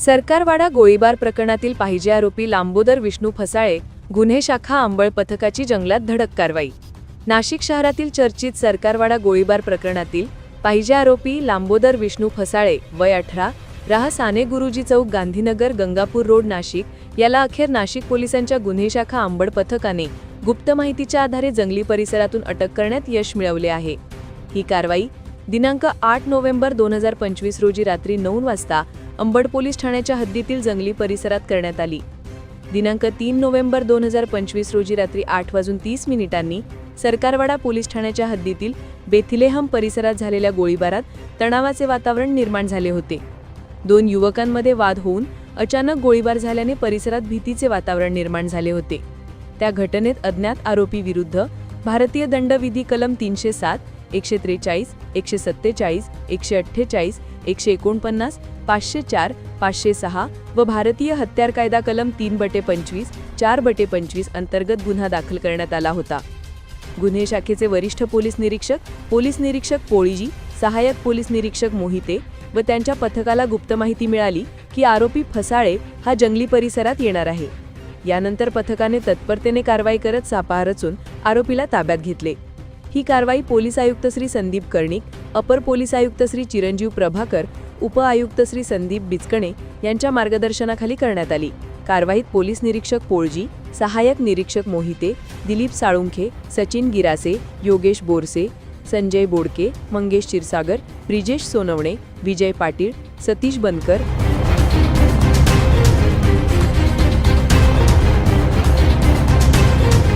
सरकारवाडा गोळीबार प्रकरणातील पाहिजे आरोपी लांबोदर विष्णू फसाळे गुन्हे शाखा आंबळ पथकाची जंगलात धडक कारवाई. नाशिक शहरातील चर्चित सरकारवाडा गोळीबार प्रकरणातील पाहिजे आरोपी लांबोदर विष्णू फसाळे वय अठरा राहा साने गुरुजी चौक गांधीनगर गंगापूर रोड नाशिक याला अखेर नाशिक पोलिसांच्या गुन्हे शाखा आंबड पथकाने गुप्त माहितीच्या आधारे जंगली परिसरातून अटक करण्यात यश मिळवले आहे. ही कारवाई दिनांक आठ नोव्हेंबर दोन हजार पंचवीस रोजी रात्री नऊ वाजता अंबड पोलीस ठाण्याच्या हद्दीतील जंगली परिसरात करण्यात आली. दिनांक तीन नोव्हेंबर दोन हजार पंचवीस रोजी रात्री आठ वाजून तीस मिनिटांनी सरकारवाडा पोलीस ठाण्याच्या हद्दीतील बेथिलेहम परिसरात झालेल्या गोळीबारात तणावाचे वातावरण निर्माण झाले होते. दोन युवकांमध्ये वाद होऊन अचानक गोळीबार झाल्याने परिसरात भीतीचे वातावरण निर्माण झाले होते. त्या घटनेत अज्ञात आरोपी विरुद्ध भारतीय दंडविधी कलम तीनशे सात एकशे त्रेचाळीस एकशे सत्तेचाळीस एकशे अठ्ठेचाळीस एकशे एकोणपन्नास पाचशे चार पाचशे सहा व भारतीय हत्यार कायदा कलम तीन बटे पंचवीस चार बटे पंचवीस अंतर्गत गुन्हा दाखल करण्यात आला होता. गुन्हे शाखेचे वरिष्ठ पोलीस निरीक्षक पोलीस निरीक्षक पोळीजी सहाय्यक पोलीस निरीक्षक मोहिते व त्यांच्या पथकाला गुप्त माहिती मिळाली की आरोपी फसाळे हा जंगली परिसरात येणार आहे. यानंतर पथकाने तत्परतेने कारवाई करत सापा रचून आरोपीला ताब्यात घेतले. ही कारवाई पोलीस आयुक्त श्री संदीप कर्णिक अपर पोलीस आयुक्त श्री चिरंजीव प्रभाकर उप आयुक्त श्री संदीप बिचकणे यांच्या मार्गदर्शनाखाली करण्यात आली. कारवाईत पोलीस निरीक्षक पोळजी सहाय्यक निरीक्षक मोहिते दिलीप साळुंखे सचिन गिरासे योगेश बोरसे संजय बोडके मंगेश क्षीरसागर ब्रिजेश सोनवणे विजय पाटील सतीश बनकर